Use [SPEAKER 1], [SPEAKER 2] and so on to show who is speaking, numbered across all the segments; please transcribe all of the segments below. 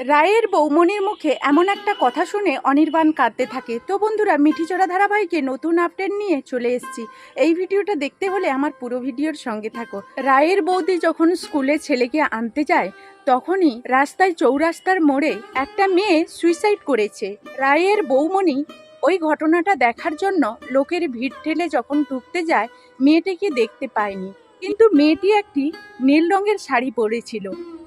[SPEAKER 1] রায়ের বৌমনির মুখে এমন একটা কথা শুনে অনির্বাণ কাঁদতে থাকে। তো বন্ধুরা মিঠিচড়া ধারাবাহিকে নতুন আপডেট নিয়ে চলে এসেছি। এই ভিডিওটা দেখতে হলে আমার পুরো ভিডিওর সঙ্গে থাকো। রায়ের বৌদি যখন স্কুলে ছেলেকে আনতে যায়, তখনই রাস্তায় চৌরাস্তার মোড়ে একটা মেয়ে সুইসাইড করেছে। রায়ের বৌমনি ওই ঘটনাটা দেখার জন্য লোকের ভিড় ঠেলে যখন ঢুকতে যায়, মেয়েটিকে দেখতে পায়নি। কিন্তু মেয়েটি একটি নীল রঙের শাড়ি পরেছিল।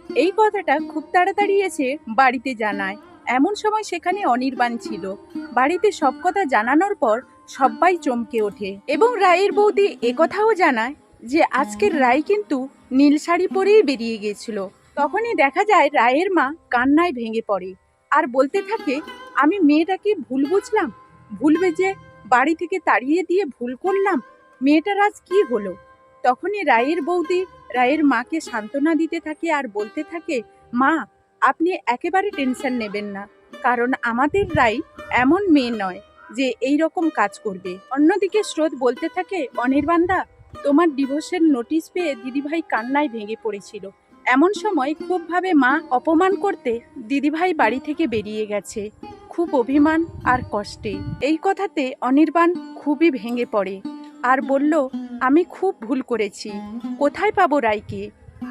[SPEAKER 1] এই কথাটা খুব তাড়াতাড়ি এসে বাড়িতে জানায়। এমন সময় সেখানে অনির্বাণ ছিল। বাড়িতে সব কথা জানানোর পর সবাই চমকে ওঠে এবং রায়ের বৌদি একথাও জানায় যে, আজকের রায় কিন্তু নীল শাড়ি পরেই বেরিয়ে গিয়েছিল। তখনই দেখা যায় রায়ের মা কান্নায় ভেঙে পড়ে আর বলতে থাকে, আমি মেয়েটাকে ভুল বুঝলাম? ভুলবে যে, বাড়ি থেকে তাড়িয়ে দিয়ে ভুল করলাম? মেয়েটার আজ কি হলো? তখনই রায়ের বৌদি রায়ের মাকে সান্ত্বনা দিতে থাকে আর বলতে থাকে, মা, আপনি একেবারে টেনশন নেবেন না। কারণ আমাদের রাই এমন মেয়ে নয় যে এই রকম কাজ করবে। অন্যদিকে স্রোত বলতে থাকে, অনির্বাণদা, তোমার ডিভোর্সের নোটিশ পেয়ে দিদিভাই কান্নায় ভেঙে পড়েছিল। এমন সময় খুবভাবে মা অপমান করতে দিদিভাই বাড়ি থেকে বেরিয়ে গেছে। খুব অভিমান আর কষ্টে। এই কথাতে অনির্বাণ খুবই ভেঙে পড়ে। আর বলল, আমি খুব ভুল করেছি। কোথায় পাবো রায়কে?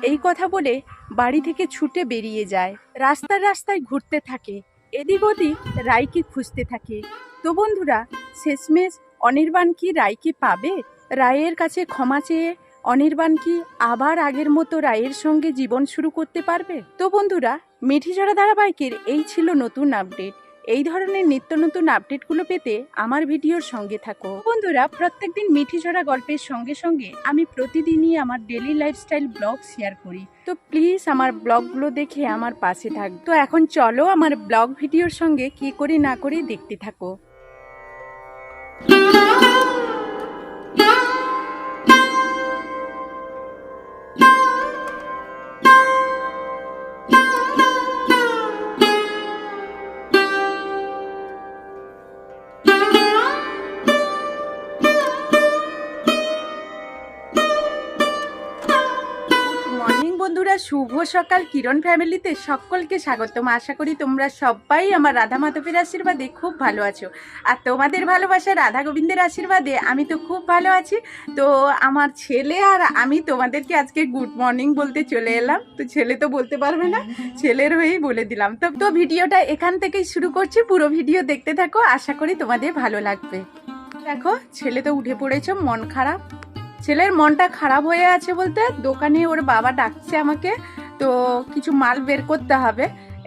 [SPEAKER 1] এই কথা বলে বাড়ি থেকে ছুটে বেরিয়ে যায়। রাস্তায় রাস্তায় ঘুরতে থাকে। এদিক ওদিক রায়কে খুঁজতে থাকে। তো বন্ধুরা, শেষমেশ অনির্বাণ কি রায়কে পাবে? রায়ের কাছে ক্ষমা চেয়ে অনির্বাণ কি আবার আগের মতো রায়ের সঙ্গে জীবন শুরু করতে পারবে? তো বন্ধুরা মিঠিঝরা ধারাবাহিকের এই ছিল নতুন আপডেট। এই ধরনের নিত্য নতুন আপডেটগুলো পেতে আমার ভিডিওর সঙ্গে থাকো। বন্ধুরা, প্রত্যেকদিন মিঠিঝরা গল্পের সঙ্গে সঙ্গে আমি প্রতিদিনই আমার ডেলি লাইফস্টাইল ব্লগ শেয়ার করি। তো প্লিজ আমার ব্লগগুলো দেখে আমার পাশে থাক। তো এখন চলো আমার ব্লগ ভিডিওর সঙ্গে কি করে না করে দেখতে থাকো। শুভ সকাল কিরণ ফ্যামিলিতে সকলকে স্বাগতম। আশা করি তোমরা সবাই আমার রাধা মাধবের আশীর্বাদে খুব ভালো আছো। আর তোমাদের ভালোবাসা রাধা গোবিন্দের আশীর্বাদে আমি তো খুব ভালো আছি। তো আমার ছেলে আর আমি তোমাদেরকে আজকে গুড মর্নিং বলতে চলে এলাম। তো ছেলে তো বলতে পারবে না, ছেলের হয়েই বলে দিলাম। তো তো ভিডিওটা এখান থেকেই শুরু করছি, পুরো ভিডিও দেখতে থাকো। আশা করি তোমাদের ভালো লাগবে। দেখো, ছেলে তো উঠে পড়েছে, মন খারাপ। ছেলের মনটা খারাপ হয়ে আছে বলতে দোকানে ওর বাবা ডাকছে আমাকে, তো কিছু মাল বের করতে হবে।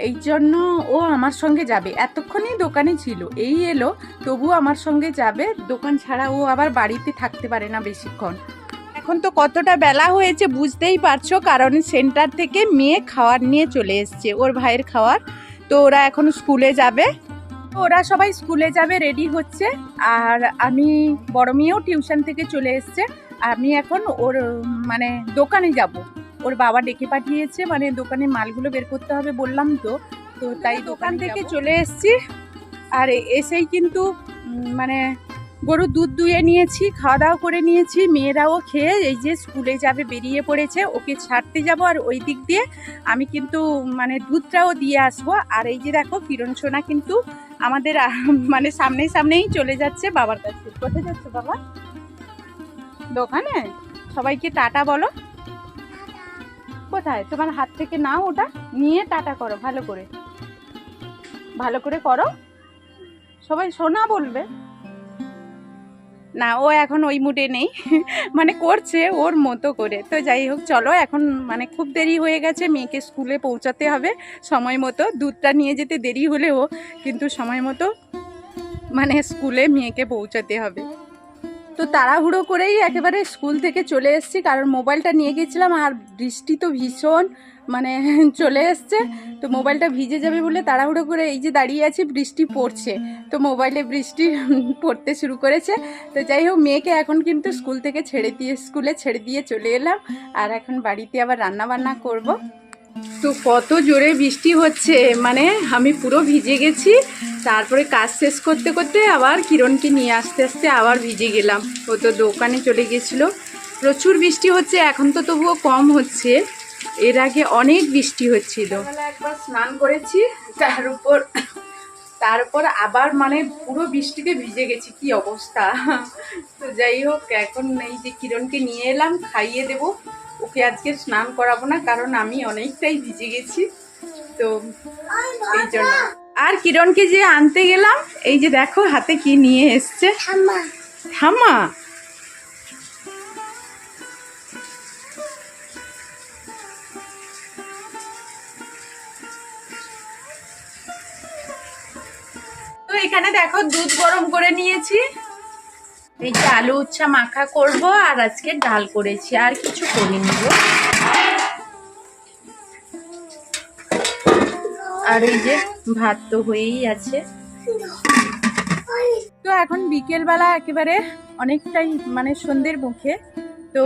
[SPEAKER 1] এই জন্য ও আমার সঙ্গে যাবে। এতক্ষণই দোকানে ছিল, এই এলো তবু আমার সঙ্গে যাবে। দোকান ছাড়া ও আবার বাড়িতে থাকতে পারে না বেশিক্ষণ। এখন তো কতটা বেলা হয়েছে বুঝতেই পারছ, কারণ সেন্টার থেকে মেয়ে খাওয়ার নিয়ে চলে এসছে, ওর ভাইয়ের খাওয়ার। তো ওরা এখন স্কুলে যাবে। ওরা সবাই স্কুলে যাবে, রেডি হচ্ছে। আর আমি, বড় মেয়েও টিউশন থেকে চলে এসছে। আমি এখন ওর মানে দোকানে যাব। ওর বাবা ডেকে পাঠিয়েছে মানে দোকানে মালগুলো বের করতে হবে বললাম তো। তো তাই দোকান থেকে চলে এসেছি। আর এসেই কিন্তু মানে গরুর দুধ দুয়ে নিয়েছি খাওয়া দাওয়া করে নিয়েছি। মেয়েরাও খেয়ে এই যে স্কুলে যাবে বেরিয়ে পড়েছে ওকে ছাড়তে যাব আর ওই দিক দিয়ে আমি কিন্তু মানে দুধটাও দিয়ে আসব। আর এই যে দেখো কিরণ সোনা কিন্তু আমাদের মানে সামনেই সামনেই চলে যাচ্ছে বাবার কাছে। কোথায় যাচ্ছে বাবা? দোকানে? সবাইকে টাটা বলো। কোথায়? তোমার হাত থেকে নাও ওটা, নিয়ে টাটা করো, ভালো করে। ভালো করে করো। সবাই সোনা বলবে। না, ও এখন ওই মুডে নেই। মানে করছে ওর মতো করে। তো যাই হোক, চলো এখন মানে খুব দেরি হয়ে গেছে, মেয়েকে স্কুলে পৌঁছাতে হবে। সময় মতো দুধটা নিয়ে যেতে দেরি হলেও, কিন্তু সময় মতো মানে স্কুলে মেয়েকে পৌঁছাতে হবে। তো তাড়াহুড়ো করেই একেবারে স্কুল থেকে চলে এসেছি, কারণ মোবাইলটা নিয়ে গেছিলাম আর বৃষ্টি তো ভীষণ মানে চলে এসছে। তো মোবাইলটা ভিজে যাবে বলে তাড়াহুড়ো করে এই যে দাঁড়িয়ে আছি, বৃষ্টি পড়ছে। তো মোবাইলে বৃষ্টি পড়তে শুরু করেছে। তো যাই হোক, মেয়েকে এখন কিন্তু স্কুল থেকে ছেড়ে দিয়ে, স্কুলে ছেড়ে দিয়ে চলে এলাম। আর এখন বাড়িতে আবার রান্না বান্না করব। তো কত জোরে বৃষ্টি হচ্ছে মানে আমি পুরো ভিজে গেছি। তারপরে কাজ শেষ করতে করতে আবার কিরণকে নিয়ে আসতে আসতে আবার ভিজে গেলাম। ও তো দোকানে চলে গেছিল। প্রচুর বৃষ্টি হচ্ছে, এখন তো তবুও কম হচ্ছে। এর আগে অনেক বৃষ্টি হচ্ছিল। একবার স্নান করেছি, তার উপর তারপর আবার মানে পুরো বৃষ্টিতে ভিজে গেছি, কি অবস্থা? তো যাই হোক, এখন এই যে কিরণকে নিয়ে এলাম, খাইয়ে দেব। ওকে আজকে স্নান করাবো না কারণ আমি অনেকটাই ভিজে গেছি। তো এই জন্য। আর কিরণকে যে আনতে গেলাম এই যে দেখো হাতে কি নিয়ে এসছে। থামা তো এখানে দেখো দুধ গরম করে নিয়েছি। এই যে আলু উচ্ছা মাখা করব আর আজকে ডাল করেছি। আর কিছু করিনি গো। আর এই যে ভাত তো হয়েই আছে। তো এখন বিকেলবেলা একেবারে অনেকটাই মানে সন্ধ্যের মুখে। তো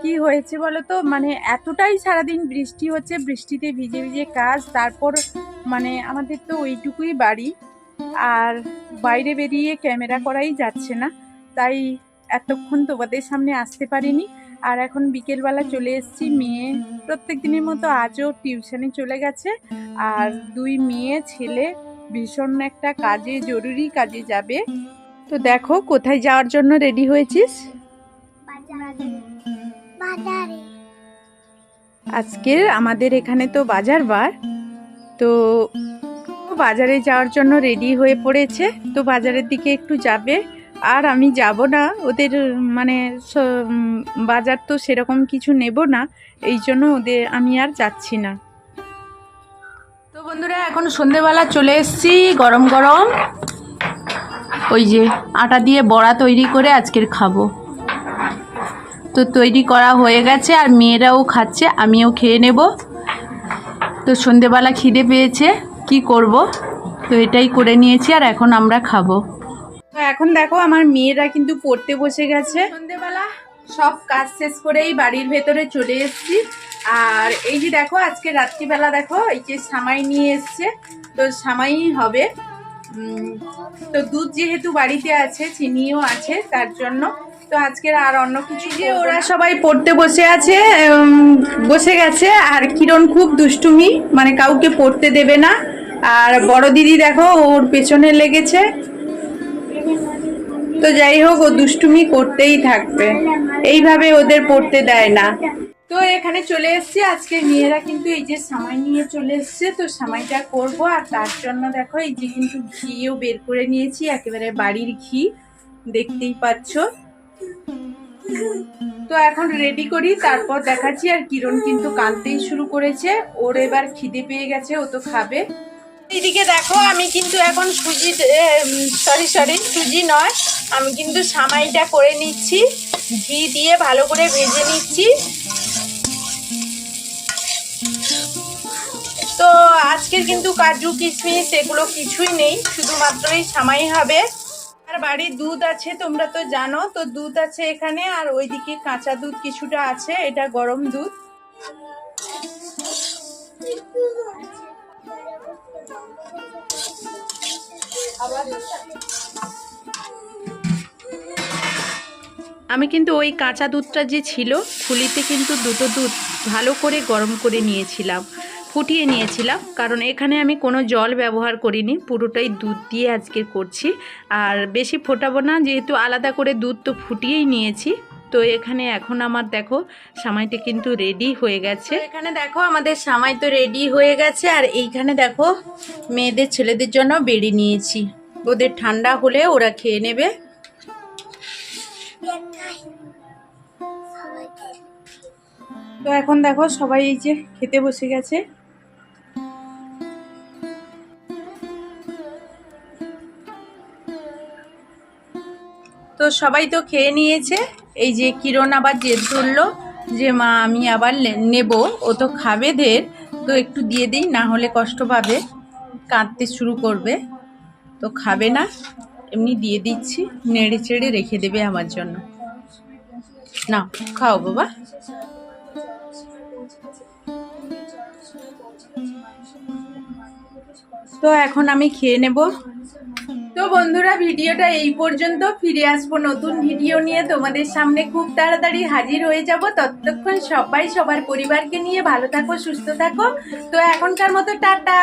[SPEAKER 1] কি হয়েছে বলো তো মানে এতটাই সারাদিন বৃষ্টি হচ্ছে, বৃষ্টিতে ভিজে ভিজে কাজ, তারপর মানে আমাদের তো ওইটুকুই বাড়ি। আর বাইরে বেরিয়ে ক্যামেরা করাই যাচ্ছে না। তাই এতক্ষণ তোমাদের সামনে আসতে পারিনি। আর এখন বিকেলবেলা চলে এসেছি মেয়ে প্রত্যেক দিনের মতো আজও টিউশনে চলে গেছে। আর দুই মেয়ে ছেলে ভীষণ একটা কাজে জরুরি কাজে যাবে। তো দেখো কোথায় যাওয়ার জন্য রেডি হয়েছিস? আজকে আমাদের এখানে তো বাজার বার। তো বাজারে যাওয়ার জন্য রেডি হয়ে পড়েছে। তো বাজারের দিকে একটু যাবে। আর আমি যাব না। ওদের মানে বাজার তো সেরকম কিছু নেব না। এই জন্য ওদের, আমি আর যাচ্ছি না। তো বন্ধুরা, এখন সন্ধেবেলা চলে এসেছি গরম গরম। ওই যে আটা দিয়ে বড়া তৈরি করে আজকের খাব। তো তৈরি করা হয়ে গেছে আর মেয়েরাও খাচ্ছে, আমিও খেয়ে নেব। তো সন্ধেবেলা খিদে পেয়েছে, কি করব? তো এটাই করে নিয়েছি আর এখন আমরা খাব। এখন দেখো আমার মেয়েরা কিন্তু পড়তে বসে গেছে। সন্ধেবেলা সব কাজ শেষ করেই বাড়ির ভেতরে চলে এসেছি। আর এই যে দেখো আজকে রাত্রিবেলা দেখো এই যে সামাই নিয়ে এসছে। তো সামাই হবে। তো দুধ যেহেতু বাড়িতে আছে চিনিও আছে তার জন্য। তো আজকের আর অন্য কিছু যে ওরা সবাই পড়তে বসে আছে বসে গেছে। আর কিরণ খুব দুষ্টুমি মানে কাউকে পড়তে দেবে না। আর বড় দিদি দেখো ওর পেছনে লেগেছে। তো যাই হোক, ও দুষ্টুমি করতেই থাকবে। এইভাবে ওদের পড়তে দেয় না। তো এখানে চলে এসেছি। আজকে মেয়েরা কিন্তু এই যে সামাই নিয়ে চলে এসছে। তো সামাইটা করব। আর তার জন্য দেখো, এই যে কিন্তু ঘিও বের করে নিয়েছি। একেবারে বাড়ির ঘি। দেখতেই পাচ্ছ। তো এখন রেডি করি। তারপর দেখাচ্ছি। আর কিরণ কিন্তু কাঁদতেই শুরু করেছে। ওর এবার খিদে পেয়ে গেছে। ও তো খাবে। এদিকে দেখো, আমি কিন্তু এখন সুজি সরি সরি সুজি নয়। আমি কিন্তু সামাইটা করে নিচ্ছি, ঘি দিয়ে ভালো করে ভেজে নিচ্ছি। তো আজকের কিন্তু কাজু, কিশমিশ এগুলো কিছুই নেই শুধুমাত্র এই সামাই হবে। আর বাড়ির দুধ আছে, তোমরা তো জানো, তো দুধ আছে এখানে, আর ওইদিকে কাঁচা দুধ কিছুটা আছে, এটা গরম দুধ। আমি কিন্তু ওই কাঁচা দুধটা যে ছিল, খুলিতে কিন্তু দুটো দুধ ভালো করে গরম করে নিয়েছিলাম, ফুটিয়ে নিয়েছিলাম, কারণ এখানে আমি কোনো জল ব্যবহার করিনি, পুরোটাই দুধ দিয়ে আজকে করছি। আর বেশি ফোটাবো না, যেহেতু আলাদা করে দুধ তো ফুটিয়েই নিয়েছি, তো এখানে এখন আমার দেখো সামাইটা কিন্তু রেডি হয়ে গেছে। এখানে দেখো আমাদের সামাই তো রেডি হয়ে গেছে, আর এইখানে দেখো মেয়েদের ছেলেদের জন্য বেড়ে নিয়েছি। ওদের ঠান্ডা হলে ওরা খেয়ে নেবে। তো এখন দেখো সবাই এই যে খেতে বসে গেছে। তো সবাই তো খেয়ে নিয়েছে। এই যে কিরণ আবার জেদ ধরলো যে, মা, আমি আবার নেব। ও তো খাবে ঢের। তো একটু দিয়ে দিই, না হলে কষ্ট পাবে। কাঁদতে শুরু করবে। তো খাবে না। এমনি দিয়ে দিচ্ছি, নেড়ে চেড়ে রেখে দেবে আমার জন্য। না, খাও বাবা। তো এখন আমি খেয়ে নেব। তো বন্ধুরা, ভিডিওটা এই পর্যন্ত। ফিরে আসব নতুন ভিডিও নিয়ে। তোমাদের সামনে খুব তাড়াতাড়ি হাজির হয়ে যাব। ততক্ষণ সবাই, সবার পরিবারকে নিয়ে ভালো থাকো, সুস্থ থাকো। তো এখনকার মতো টাটা।